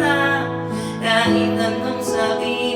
na kahit anong sabihin.